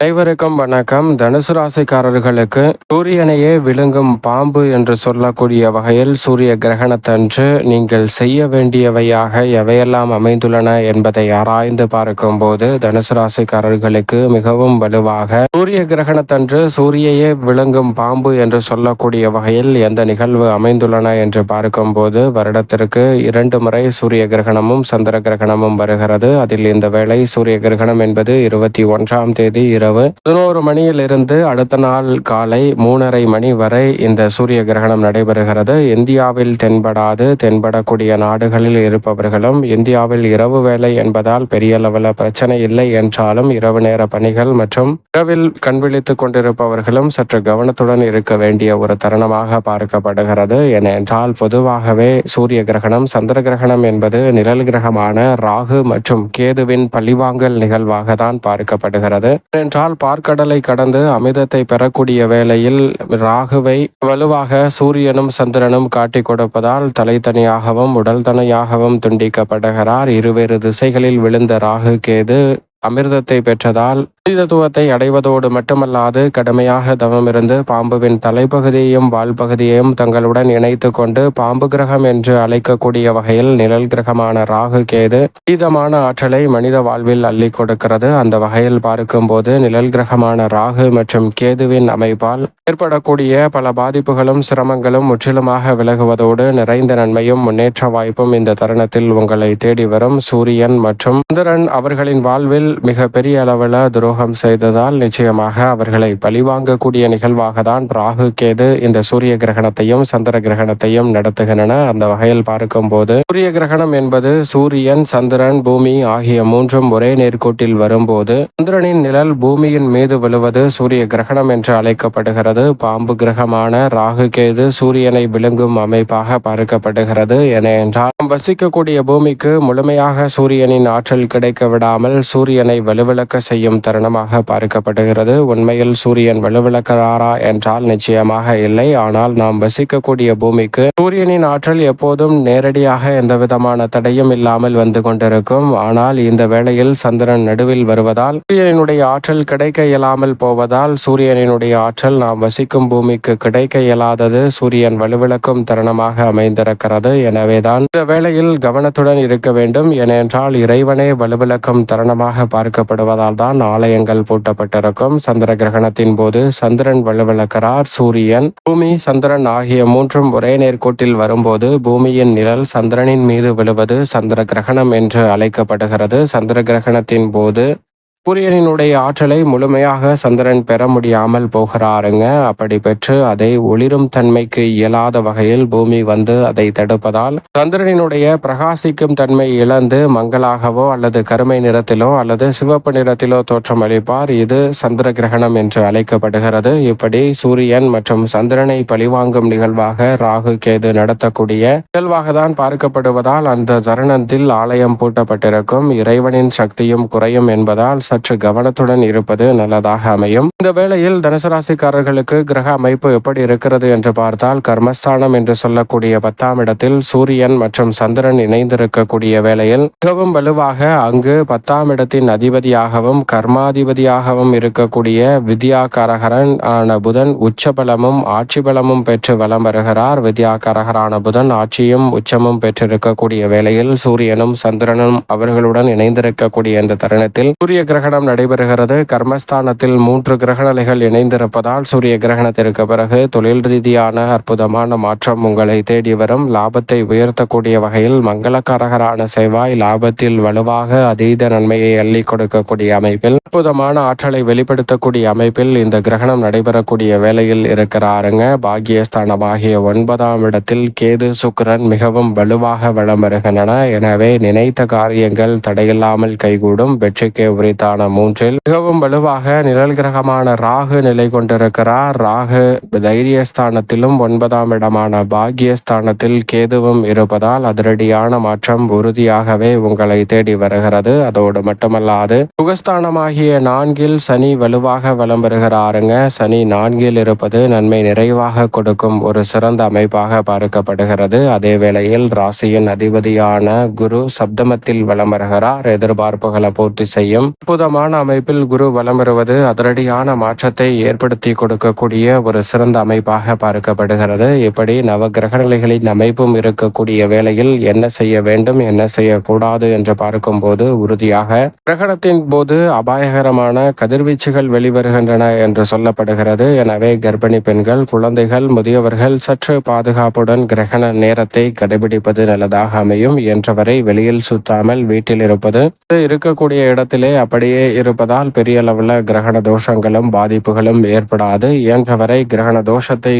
அனைவருக்கும் வணக்கம். தனுசு ராசிக்காரர்களுக்கு சூரியனையே விழுங்கும் பாம்பு என்று சொல்லக்கூடிய வகையில் சூரிய கிரகணத்தன்று நீங்கள் செய்ய வேண்டியவையாக எவையெல்லாம் அமைந்துள்ளன என்பதை ஆராய்ந்து பார்க்கும்போது தனுசு ராசிக்காரர்களுக்கு மிகவும் வலுவாக சூரிய கிரகணத்தன்று சூரியையே விழுங்கும் பாம்பு என்று சொல்லக்கூடிய வகையில் எந்த நிகழ்வு அமைந்துள்ளன என்று பார்க்கும்போது வருடத்திற்கு இரண்டு முறை சூரிய கிரகணமும் சந்திர கிரகணமும் வருகிறது. அதில் இந்த வேளை சூரிய கிரகணம் என்பது இருபத்தி ஒன்றாம் தேதி இரவு இரவு பதினோரு மணியிலிருந்து அடுத்த நாள் காலை மூணரை மணி வரை இந்த சூரிய கிரகணம் நடைபெறுகிறது. இந்தியாவில் தென்படாது தென்படக்கூடிய நாடுகளில் இருப்பவர்களும் இந்தியாவில் இரவு வேலை என்பதால் பெரிய அளவில் பிரச்சனை இல்லை என்றாலும் இரவு நேர பணிகள் மற்றும் இரவில் கண்விழித்துக் கொண்டிருப்பவர்களும் சற்று கவனத்துடன் இருக்க வேண்டிய ஒரு தருணமாக பார்க்கப்படுகிறது. ஏனென்றால் பொதுவாகவே சூரிய கிரகணம் சந்திர கிரகணம் என்பது நிழல் கிரகமான ராகு மற்றும் கேதுவின் பழிவாங்கல் நிகழ்வாக தான் பார்க்கப்படுகிறது. என்றால் என்றால் பார்க்கடலை கடந்து அமிர்தத்தை பெறக்கூடிய வேளையில் ராகுவை வலுவாக சூரியனும் சந்திரனும் காட்டிக் கொடுப்பதால் தலை தனியாகவும் உடல் தனியாகவும் துண்டிக்கப்படுகிறார். இருவேறு திசைகளில் விழுந்த ராகு கேது அமிர்தத்தை பெற்றதால் புனிதத்துவத்தை அடைவதோடு மட்டுமல்லாது கடுமையாக தவமிருந்து பாம்புவின் தலைப்பகுதியையும் பகுதியையும் தங்களுடன் இணைத்து கொண்டு பாம்பு கிரகம் என்று அழைக்கக்கூடிய வகையில் நிழல் கிரகமான ராகு கேது அதீதமான ஆற்றலை மனித வாழ்வில் அள்ளி கொடுக்கிறது. அந்த வகையில் பார்க்கும்போது நிழல் கிரகமான ராகு மற்றும் கேதுவின் அமைப்பால் ஏற்படக்கூடிய பல பாதிப்புகளும் சிரமங்களும் முற்றிலுமாக விலகுவதோடு நிறைந்த நன்மையும் முன்னேற்ற வாய்ப்பும் இந்த தருணத்தில் உங்களை தேடி வரும். சூரியன் மற்றும் சுந்தரன் அவர்களின் வாழ்வில் மிக பெரிய அளவில் துரோகம் செய்ததால் நிச்சயமாக அவர்களை பழிவாங்கக்கூடிய நிகழ்வாக தான் ராகு கேது இந்த சூரிய கிரகணத்தையும் சந்திர கிரகணத்தையும் நடத்துகின்றன. அந்த வகையில் பார்க்கும்போது சூரிய கிரகணம் என்பது சூரியன் சந்திரன் பூமி ஆகிய மூன்றும் ஒரே நேர்கோட்டில் வரும்போது சந்திரனின் நிழல் பூமியின் மீது விழுவது சூரிய கிரகணம் என்று அழைக்கப்படுகிறது. பாம்பு கிரகமான ராகு கேது சூரியனை விழுங்கும் அமைப்பாக பார்க்கப்படுகிறது. என என்றால் வசிக்கக்கூடிய பூமிக்கு முழுமையாக சூரியனின் ஆற்றல் கிடைக்க விடாமல் சூரியனை வலுவிழக்க செய்யும் தருணமாக பார்க்கப்படுகிறது. உண்மையில் சூரியன் வலுவிளக்கிறாரா என்றால் நிச்சயமாக இல்லை. ஆனால் நாம் வசிக்கக்கூடிய பூமிக்கு சூரியனின் ஆற்றல் எப்போதும் நேரடியாக எந்த விதமான தடையும் இல்லாமல் வந்து கொண்டிருக்கும். ஆனால் இந்த வேளையில் சந்திரன் நடுவில் வருவதால் சூரியனுடைய ஆற்றல் கிடைக்க இயலாமல் போவதால் சூரியனினுடைய ஆற்றல் நாம் வசிக்கும் பூமிக்கு கிடைக்க இயலாதது சூரியன் வலுவிளக்கும் தருணமாக அமைந்திருக்கிறது. எனவேதான் இந்த வேளையில் கவனத்துடன் இருக்க வேண்டும். ஏனென்றால் இறைவனே வலுவிளக்கும் தருணமாக பார்க்கப்படுவதால் தான் ஆலயங்கள் பூட்டப்பட்டிருக்கும். சந்திர கிரகணத்தின் போது சந்திரன் வலுவிளக்கிறார் சூரியன் பூமி சந்திரன் ஆகிய மூன்றும் ஒரே நேர்கோட்டில் வரும்போது பூமியின் நிழல் சந்திரனின் மீது விழுவது சந்திர கிரகணம் என்று அழைக்கப்படுகிறது. சந்திர கிரகணத்தின் போது சூரியனினுடைய ஆற்றலை முழுமையாக சந்திரன் பெற முடியாமல் போகிறாருங்க. அப்படி பெற்று அதை ஒளிரும் தன்மைக்கு இயலாத வகையில் பூமி வந்து அதை தடுப்பதால் சந்திரனினுடைய பிரகாசிக்கும் தன்மை இழந்து மங்களாகவோ அல்லது கருமை நிறத்திலோ அல்லது சிவப்பு நிறத்திலோ தோற்றம் அளிப்பார் இது சந்திர கிரகணம் என்று அழைக்கப்படுகிறது. இப்படி சூரியன் மற்றும் சந்திரனை பழிவாங்கும் நிகழ்வாக ராகு கேது நடத்தக்கூடிய நிகழ்வாக தான் பார்க்கப்படுவதால் அந்த தருணத்தில் ஆலயம் பூட்டப்பட்டிருக்கும். இறைவனின் சக்தியும் குறையும் என்பதால் சற்று கவனத்துடன் இருப்பது நல்லதாக அமையும். இந்த வேளையில் தனுசு ராசிக்காரர்களுக்கு கிரக அமைப்பு எப்படி இருக்கிறது என்று பார்த்தால் கர்மஸ்தானம் என்று சொல்லக்கூடிய பத்தாம் இடத்தில் சூரியன் மற்றும் சந்திரன் இணைந்திருக்கக்கூடிய வேளையில் மிகவும் வலுவாக அங்கு பத்தாம் இடத்தின் அதிபதியாகவும் கர்மாதிபதியாகவும் இருக்கக்கூடிய வித்யாகரகரன் ஆன புதன் உச்ச பலமும் ஆட்சி பலமும் பெற்று வலம் வருகிறார். வித்யாகரகரான புதன் ஆட்சியும் உச்சமும் பெற்றிருக்கக்கூடிய வேளையில் சூரியனும் சந்திரனும் அவர்களுடன் இணைந்திருக்கக்கூடிய இந்த தருணத்தில் சூரிய கிரக கிரகணம் நடைபெறுகிறது. கர்மஸ்தானத்தில் மூன்று கிரகணலைகள் இணைந்திருப்பதால் சூரிய கிரகணத்திற்கு பிறகு தொழில் ரீதியான அற்புதமான மாற்றம் உங்களை தேடி வரும். லாபத்தை உயர்த்தக்கூடிய வகையில் மங்களக்காரகரான செவ்வாய் லாபத்தில் வலுவாக அதீத நன்மையை அள்ளி கொடுக்கக்கூடிய அமைப்பில் அற்புதமான ஆற்றலை வெளிப்படுத்தக்கூடிய அமைப்பில் இந்த கிரகணம் நடைபெறக்கூடிய வேலையில் இருக்கிறாருங்க. பாகியஸ்தானமாகிய ஒன்பதாம் இடத்தில் கேது சுக்கரன் மிகவும் வலுவாக வளம் வருகின்றன. எனவே நினைத்த காரியங்கள் தடையில்லாமல் கைகூடும். வெற்றிக்கு உரித்தார் ஸ்தானம் மூன்றில் மிகவும் வலுவாக நிழல் கிரகமான ராகு நிலை கொண்டிருக்கிறார். ராகு தைரியஸ்தானத்திலும் ஒன்பதாம் இடமான பாகியஸ்தானத்தில் கேதுவும் இருப்பதால் அதிரடியான மாற்றம் உறுதியாகவே உங்களை தேடி வருகிறது. அதோடு மட்டுமல்லாது சுகஸ்தானமாகிய நான்கில் சனி வலுவாக வலம் வருகிறாருங்க. சனி நான்கில் இருப்பது நன்மை நிறைவாக கொடுக்கும் ஒரு சிறந்த அமைப்பாக பார்க்கப்படுகிறது. அதே வேளையில் ராசியின் அதிபதியான குரு சப்தமத்தில் வலம் வருகிறார். எதிர்பார்ப்புகளை பூர்த்தி செய்யும். அற்புதமான அமைப்பில் குரு வலம் வருவது அதிரடியான மாற்றத்தை ஏற்படுத்தி கொடுக்கக்கூடிய ஒரு சிறந்த அமைப்பாக பார்க்கப்படுகிறது. இப்படி நவ கிரகநிலைகளின் அமைப்பும் இருக்கக்கூடிய வேளையில் என்ன செய்ய வேண்டும் என்ன செய்யக்கூடாது என்று பார்க்கும்போது உறுதியாக கிரகணத்தின் போது அபாயகரமான கதிர்வீச்சுகள் வெளிவருகின்றன என்று சொல்லப்படுகிறது. எனவே கர்ப்பிணி பெண்கள் குழந்தைகள் முதியவர்கள் சற்று பாதுகாப்புடன் கிரகண நேரத்தை கடைபிடிப்பது நல்லதாக அமையும். என்றவரை வெளியில் சுற்றாமல் வீட்டில் இருப்பது இருக்கக்கூடிய இடத்திலே அப்படி அப்படியே இருப்பதால் பெரிய அளவில் கிரகண தோஷங்களும் பாதிப்புகளும் ஏற்படாது. இயன்றவரை கிரகண தோஷத்தை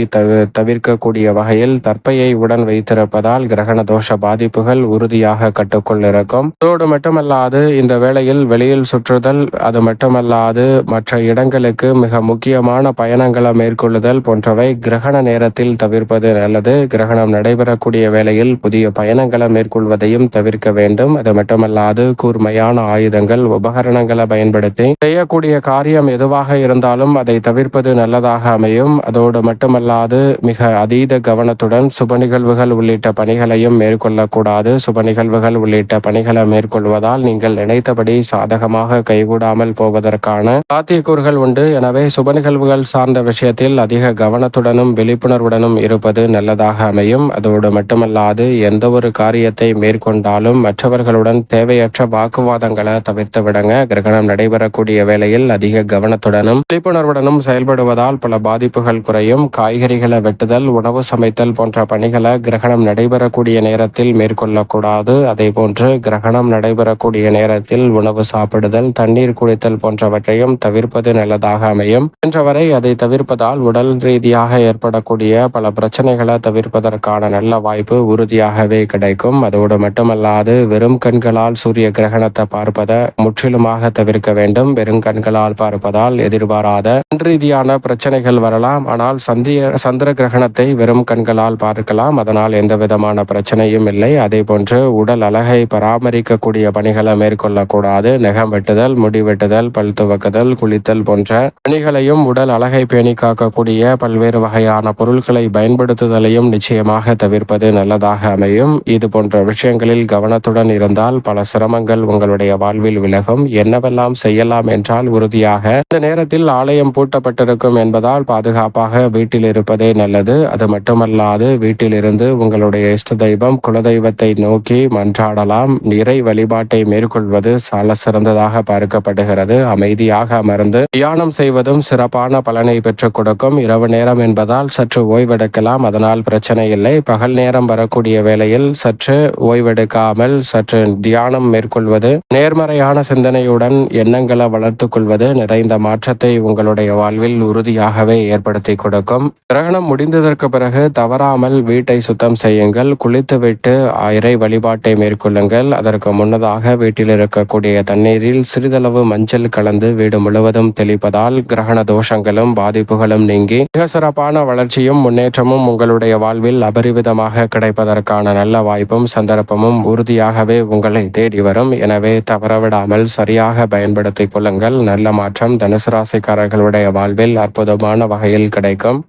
தவிர்க்கக்கூடிய வகையில் தற்பையை உடன் வைத்திருப்பதால் கிரகண தோஷ பாதிப்புகள் உறுதியாக கட்டுக்குள் இருக்கும். அதோடு மட்டுமல்லாது இந்த வேளையில் வெளியில் சுற்றுதல் அது மட்டுமல்லாது மற்ற இடங்களுக்கு மிக முக்கியமான பயணங்களை மேற்கொள்ளுதல் போன்றவை கிரகண நேரத்தில் தவிர்ப்பது நல்லது. கிரகணம் நடைபெறக்கூடிய வேளையில் புதிய பயணங்களை மேற்கொள்வதையும் தவிர்க்க வேண்டும். அது மட்டுமல்லாது கூர்மையான ஆயுதங்கள் உபகரணங்களை பயன்படுத்தி செய்யக்கூடிய காரியம் எதுவாக இருந்தாலும் அதை தவிர்ப்பது நல்லதாக அமையும். அதோடு மட்டுமல்லாது மிக அதீத கவனத்துடன் சுப நிகழ்வுகள் உள்ளிட்ட பணிகளையும் மேற்கொள்ளக்கூடாது. சுப நிகழ்வுகள் உள்ளிட்ட பணிகளை மேற்கொள்வதால் நீங்கள் நினைத்தபடி சாதகமாக கைகூடாமல் போவதற்கான சாத்தியக்கூறுகள் உண்டு. எனவே சுப நிகழ்வுகள் சார்ந்த விஷயத்தில் அதிக கவனத்துடனும் விழிப்புணர்வுடனும் இருப்பது நல்லதாக அமையும். அதோடு மட்டுமல்லாது எந்த ஒரு காரியத்தை மேற்கொண்டாலும் மற்றவர்களுடன் தேவையற்ற வாக்குவாதங்களை தவிர்த்து விடுங்க. கிரகணம் நடைபெறக்கூடிய வேளையில் அதிக கவனத்துடனும் விழிப்புணர்வுடனும் செயல்படுவதால் பல பாதிப்புகள் குறையும். காய்கறிகளை வெட்டுதல் உணவு சமைத்தல் போன்ற பணிகளை கிரகணம் நடைபெறக்கூடிய நேரத்தில் மேற்கொள்ளக்கூடாது. அதே போன்று கிரகணம் நடைபெறக்கூடிய நேரத்தில் உணவு சாப்பிடுதல் தண்ணீர் குடித்தல் போன்றவற்றையும் தவிர்ப்பது நல்லதாக அமையும். என்றவரை அதை தவிர்ப்பதால் உடல் ரீதியாக ஏற்படக்கூடிய பல பிரச்சனைகளை தவிர்ப்பதற்கான நல்ல வாய்ப்பு உறுதியாகவே கிடைக்கும். அதோடு மட்டுமல்லாது வெறும் கண்களால் சூரிய கிரகணத்தை பார்ப்பதை முற்றிலுமாக தவிர்க்க வேண்டும். வெறும் கண்களால் பார்ப்பதால் எதிர்பாராத ரீதியான பிரச்சனைகள் வரலாம். ஆனால் சந்திய சந்திர கிரகணத்தை வெறும் கண்களால் பார்க்கலாம். அதனால் எந்த விதமான பிரச்சனையும் இல்லை. அதே போன்று உடல் அழகை பராமரிக்கக்கூடிய பணிகளை மேற்கொள்ளக்கூடாது. நெகம் வெட்டுதல் முடி வெட்டுதல் பல் துவக்குதல் குளித்தல் போன்ற பணிகளையும் உடல் அழகை பேணி காக்கக்கூடிய பல்வேறு வகையான பொருட்களை பயன்படுத்துதலையும் நிச்சயமாக தவிர்ப்பது நல்லதாக அமையும். இது போன்ற விஷயங்களில் கவனத்துடன் இருந்தால் பல சிரமங்கள் உங்களுடைய வாழ்வில் விலகும். என்ன என்னவெல்லாம் செய்யலாம் என்றால் உறுதியாக இந்த நேரத்தில் ஆலயம் பூட்டப்பட்டிருக்கும் என்பதால் பாதுகாப்பாக வீட்டில் இருப்பதே நல்லது. அது மட்டுமல்லாது வீட்டிலிருந்து உங்களுடைய இஷ்ட தெய்வம் குலதெய்வத்தை நோக்கி மன்றாடலாம். நிறை வழிபாட்டை மேற்கொள்வது சால சிறந்ததாக பார்க்கப்படுகிறது. அமைதியாக அமர்ந்து தியானம் செய்வதும் சிறப்பான பலனை பெற்றுக் கொடுக்கும். இரவு நேரம் என்பதால் சற்று ஓய்வெடுக்கலாம் அதனால் பிரச்சனை இல்லை. பகல் நேரம் வரக்கூடிய வேளையில் சற்று ஓய்வெடுக்காமல் சற்று தியானம் மேற்கொள்வது நேர்மறையான சிந்தனையுடன் எண்ணங்களை வளர்த்துக் கொள்வது நிறைந்த மாற்றத்தை உங்களுடைய வாழ்வில் உறுதியாகவே ஏற்படுத்தி கொடுக்கும். கிரகணம் முடிந்ததற்கு பிறகு தவறாமல் வீட்டை சுத்தம் செய்யுங்கள். குளித்துவிட்டு இறை வழிபாட்டை மேற்கொள்ளுங்கள். அதற்கு முன்னதாக வீட்டில் இருக்கக்கூடிய தண்ணீரில் சிறிதளவு மஞ்சள் கலந்து வீடு முழுவதும் தெளிப்பதால் கிரகண தோஷங்களும் பாதிப்புகளும் நீங்கி மிக சிறப்பான வளர்ச்சியும் முன்னேற்றமும் உங்களுடைய வாழ்வில் அபரிவிதமாக கிடைப்பதற்கான நல்ல வாய்ப்பும் சந்தர்ப்பமும் உறுதியாகவே உங்களை தேடி வரும். எனவே தவறவிடாமல் சரியாக பயன்படுத்திக் கொள்ளுங்கள். நல்ல மாற்றம் தனுசு ராசிக்காரர்களுடைய வாழ்வில் அற்புதமான வகையில் கிடைக்கும்.